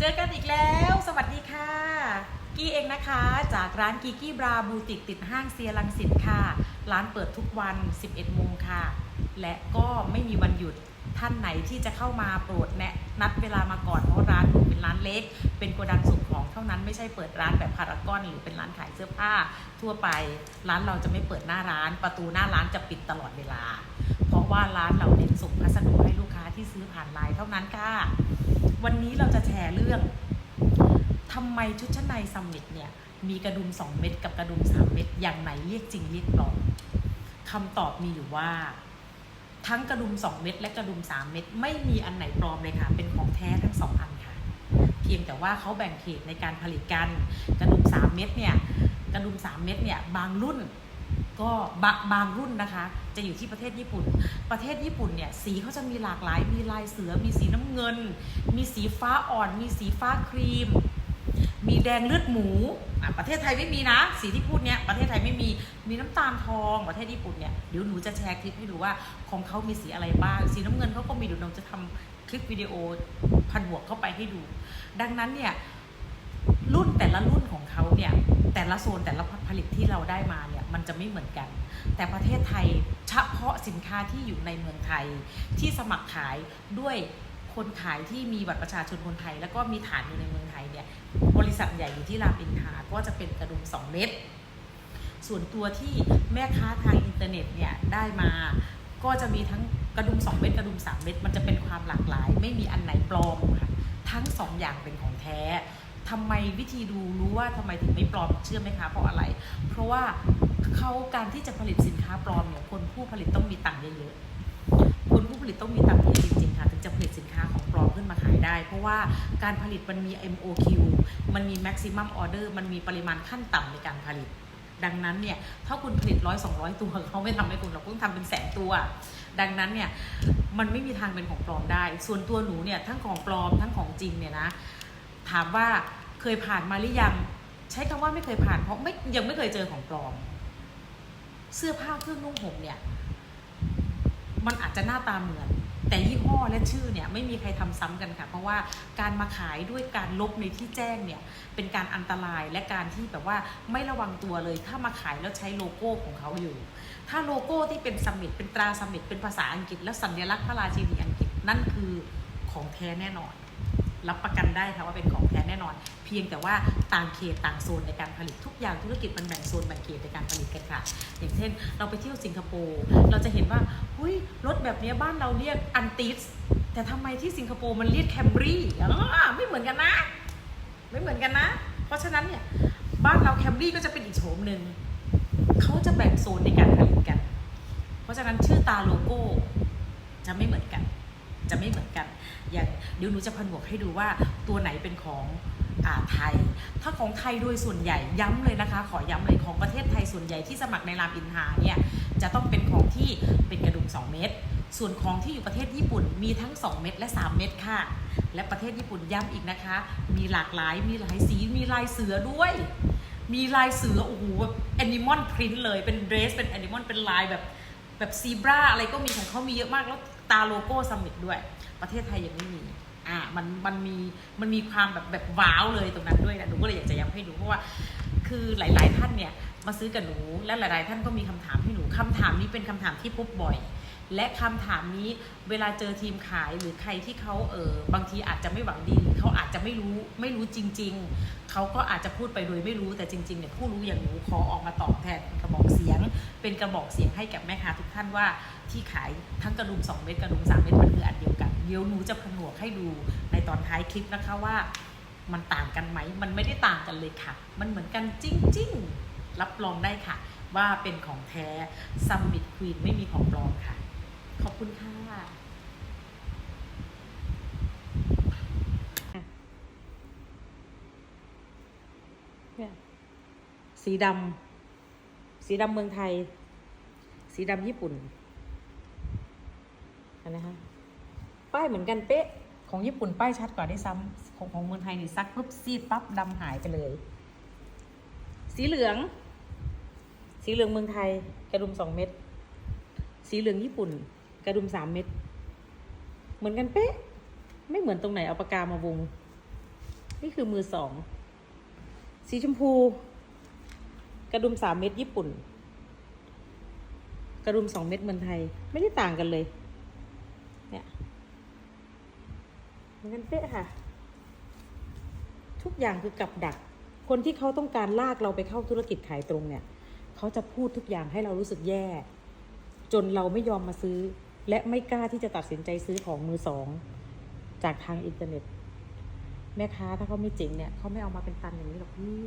เจอกันอีกแล้ว สวัสดีค่ะ กี้เองนะคะ จากร้านกีกี้บราบูติกติดห้างเซียรังสิตค่ะ ร้านเปิดทุกวัน 11 โมงค่ะ และก็ไม่มีวันหยุดท่านไหนที่จะเข้ามาโปรดแนะนัดเวลามาก่อนเพราะร้านเป็นร้านเล็ก เป็นโกดังส่งของเท่านั้นไม่ใช่เปิดร้านแบบพารากอนหรือเป็นร้านขายเสื้อผ้า ทั่วไปร้านเราจะไม่เปิดหน้าร้าน ประตูหน้าร้านจะปิดตลอดเวลาะว่าร้านเราเน้นส่งพัสดุให้ลูกค้าที่ซื้อผ่านไลน์เท่านั้นค่ะ วันนี้เราจะแชร์เรื่องทำไมชุดชั้นในซัมมิตเนี่ย มีกระดุม 2 เม็ดกับกระดุม 3 เม็ดอย่างไหนเรียกจริงเรียกปลอมคำตอบมีอยู่ว่า ทั้งกระดุม 2 เม็ดและกระดุม 3 เม็ดไม่มีอันไหนปลอมเลยค่ะ เป็นของแท้ทั้ง 2 อันค่ะ เพียงแต่ว่าเขาแบ่งเขตในการผลิตกัน กระดุม 3 เม็ดเนี่ย กระดุม 3 เม็ดเนี่ย บางรุ่น ก็บบางรุ่นนะคะ จะอยู่ที่ประเทศญี่ปุ่น ประเทศญี่ปุ่นเนี่ยสีเขาจะมีหลากหลาย มีลายเสือ มีสีน้ำเงิน มีสีฟ้าอ่อน มีสีฟ้าครีม มีแดงเลือดหมู ประเทศไทยไม่มีนะ สีที่พูดเนี่ยประเทศไทยไม่มี มีน้ำตาลทอง ประเทศญี่ปุ่นเนี่ยเดี๋ยวหนูจะแชร์คลิปให้ดูว่าของเขามีสีอะไรบ้าง สีน้ำเงินเขาก็มีเดี๋ยวหนูจะทำคลิปวิดีโอพันบวกเข้าไปให้ดู ดังนั้นเนี่ยรุ่นแต่ละรุ่นของเขาเนี่ยแต่ละโซนแต่ละผลิตที่เราได้มาเนี่ย มันจะไม่เหมือนกัน แต่ประเทศไทยเฉพาะสินค้าที่อยู่ในเมืองไทย ที่สมัครขายด้วยคนขายที่มีบัตรประชาชนคนไทย แล้วก็มีฐานอยู่ในเมืองไทยเนี่ยบริษัทใหญ่อยู่ที่รามอินทราก็จะเป็นกระดุม2เม็ดส่วนตัวที่แม่ค้าทางอินเทอร์เน็ตเนี่ยได้มาก็จะมีทั้งกระดุม 2 เม็ดกระดุม 3 เม็ดมันจะเป็นความหลากหลาย ไม่มีอันไหนปลอมค่ะทั้ง 2 อย่างเป็นของแท้ทำไมวิธีดูรู้ว่าทำไมถึงไม่ปลอมเชื่อไหมคะเพราะอะไร เพราะว่า เขาการที่จะผลิตสินค้าปลอมเนี่ยคนผู้ผลิตต้องมีตังค์เยอะๆคนผู้ผลิตต้องมีตังค์เยอะจริงๆค่ะถึงจะผลิตสินค้าของปลอมขึ้นมาขายได้ เพราะว่าการผลิตมันมี MOQ มันมี maximum order มันมีปริมาณขั้นต่ำในการผลิต ดังนั้นเนี่ยถ้าคุณผลิตร้อยสองร้อยตัวเขาไม่ทำให้คุณหรอกคุณทำเป็นแสนตัว ดังนั้นเนี่ยมันไม่มีทางเป็นของปลอมได้ ส่วนตัวหนูเนี่ยทั้งของปลอมทั้งของจริงเนี่ยนะถามว่าเคยผ่านมาหรือยังใช้คำว่าไม่เคยผ่านเพราะไม่ยังไม่เคยเจอของปลอม เสื้อผ้าเครื่องนุ่งห่มเนี่ย มันอาจจะหน้าตาเหมือน แต่ยี่ห้อและชื่อเนี่ยไม่มีใครทำซ้ำกันค่ะ เพราะว่าการมาขายด้วยการลบในที่แจ้งเนี่ย เป็นการอันตรายและการที่แบบว่าไม่ระวังตัวเลย ถ้ามาขายแล้วใช้โลโก้ของเขาอยู่ ถ้าโลโก้ที่เป็นสมิธเป็นตราสมิธเป็นภาษาอังกฤษ และสัญลักษณ์พระราชินีอังกฤษนั่นคือของแท้แน่นอน รับประกันได้ค่ะว่าเป็นของแท้แน่นอน เพียงแต่ว่าต่างเขตต่างโซนในการผลิตทุกอย่างธุรกิจมันแบ่งโซนแบ่งเขตในการผลิตกันค่ะ อย่างเช่น เราไปเที่ยวสิงคโปร์เราจะเห็นว่าหุ้ยรถแบบนี้บ้านเราเรียกอันติสแต่ทำไมที่สิงคโปร์มันเรียกแคมรี่ไม่เหมือนกันนะ ไม่เหมือนกันนะ เพราะฉะนั้นเนี่ยบ้านเราแคมรี่ก็จะเป็นอีกโฉมหนึ่งเขาจะแบ่งโซนในการผลิตกัน เพราะฉะนั้นชื่อตาโลโก้จะไม่เหมือนกัน จะไม่เหมือนกันอย่างเดี๋ยวหนูจะพันบวกให้ดูว่าตัวไหนเป็นของอ่าไทย ถ้าของไทยโดยส่วนใหญ่ย้ำเลยนะคะ ขอย้ำเลยของประเทศไทยส่วนใหญ่ที่สมัครในรามอินทาเนี่ยจะต้องเป็นของที่เป็นกระดุม 2 เม็ดส่วนของที่อยู่ประเทศญี่ปุ่นมีทั้ง 2 เม็ดและ 3 เม็ดค่ะ และประเทศญี่ปุ่นย้ำอีกนะคะ มีหลากหลายมีหลายสีมีลายเสือด้วย มีลายเสือโอ้โหแบบแอนิมอลพรินเลยเป็นเดรสเป็นแอนิมอลเป็นลายแบบ แบบซีบราอะไรก็มีของเขามีเยอะมากแล้วตาโลโก้ซัมมิตด้วย ประเทศไทยยังไม่มีอ่ามันมันมีมันมีความแบบแบบว้าวเลยตรงนั้นด้วยนะหนูก็เลยอยากจะย้ำให้ดูเพราะว่า คือหลาย ๆ ท่านเนี่ยมาซื้อกับหนูและหลาย ๆ ท่านก็มีคำถามให้หนูคำถามนี้เป็นคำถามที่พบบ่อย และคำถามนี้เวลาเจอทีมขายหรือใครที่เขาเออบางทีอาจจะไม่หวังดีหรือเขาอาจจะไม่รู้ไม่รู้จริง ๆ เขาก็อาจจะพูดไปโดยไม่รู้แต่จริงๆเนี่ยผู้รู้อย่างหนูขอออกมาตอบแทนกระบอกเสียง เป็นกระบอกเสียงให้กับแม่ค้าทุกท่านว่าที่ขายทั้งกระดุม2เม็ดกระดุม3เม็ดมันคืออันเดียวกันเดี๋ยวหนูจะผนวกให้ดูในตอนท้ายคลิปนะคะว่า มันต่างกันไหมมันไม่ได้ต่างกันเลยค่ะ มันเหมือนกันจริง ๆ รับรองได้ค่ะ ว่าเป็นของแท้ซัมมิตควีนไม่มีของปลอมค่ะ ขอบคุณค่ะเนี่ยสีดำสีดำเมืองไทย สีดำญี่ปุ่นนไหมคะป้ายเหมือนกันเป๊ะ ของญี่ปุ่นป้ายชัดกว่าได้ซ้ำของของเมืองไทยนี่ซักปุ๊บซีดปั๊บดำหายไปเลย สีเหลือง สีเหลืองเมืองไทย กระดุมสองเม็ดสีเหลืองญี่ปุ่น กระดุมสามเม็ดเหมือนกันเป๊ะ ไม่เหมือนตรงไหนเอาปากกามาวง นี่คือมือสอง สีชมพู กระดุมสามเม็ดญี่ปุ่น กระดุมสองเม็ดเมืองไทย ไม่ได้ต่างกันเลย เนี่ยเหมือนกันเป๊ะค่ะ ทุกอย่างคือกับดัก คนที่เขาต้องการลากเราไปเข้าธุรกิจขายตรงเนี่ย เขาจะพูดทุกอย่างให้เรารู้สึกแย่ จนเราไม่ยอมมาซื้อ และไม่กล้าที่จะตัดสินใจซื้อของมือสอง จากทางอินเทอร์เน็ต แม่ค้าถ้าเขาไม่จริงเนี่ยเขาไม่เอามาเป็นตันอย่างนี้หรอกพี่